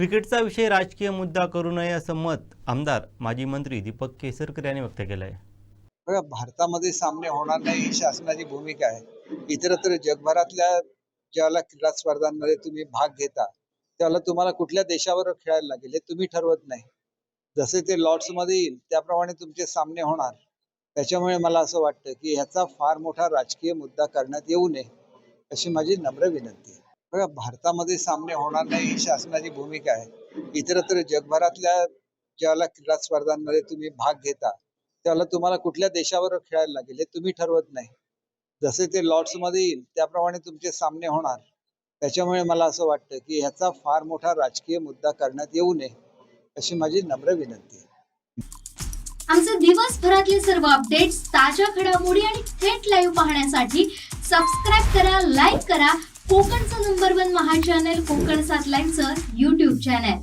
क्रिकेटचा विषय राजकीय मुद्दा करू नये असं मत आमदार माजी मंत्री दीपक केसरकर यांनी व्यक्त केलं आहे बघा भारतामध्ये सामने होणार नाही ही शासनाची भूमिका आहे. इतरत्र जगभरातल्या ज्याला क्रीडा स्पर्धांमध्ये तुम्ही भाग घेता त्याला तुम्हाला कुठल्या देशावर खेळायला लागेल हे तुम्ही ठरवत नाही. जसे ते लॉर्ड्समध्ये येईल त्याप्रमाणे तुमचे सामने होणार. त्याच्यामुळे मला असं वाटतं की ह्याचा फार मोठा राजकीय मुद्दा करण्यात येऊ नये अशी माझी नम्र विनंती आहे. भारतामध्ये सामने होणार नाही ही शासनाची भूमिका आहे. इतरत्र जगभरातल्या ज्याला क्रीडा स्पर्धांमध्ये तुम्ही भाग घेता त्याला तुम्हाला कुठल्या देशावर खेळायला लागेल हे तुम्ही ठरवत नाही. जसे ते लॉर्ड्समध्ये येईल त्याप्रमाणे तुमचे सामने होणार. त्याच्यामुळे मला असं वाटतं की ह्याचा फार मोठा राजकीय मुद्दा करण्यात येऊ नये अशी माझी नम्र विनंती आहे. आमचे दिवसभरातले सर्व अपडेट्स ताज्या घडामोडी आणि थेट लाईव्ह पाहण्यासाठी सबस्क्राईब करा लाईक करा कोकणचं नंबर वन महा चॅनल कोकण सात लाईनचं युट्यूब चॅनल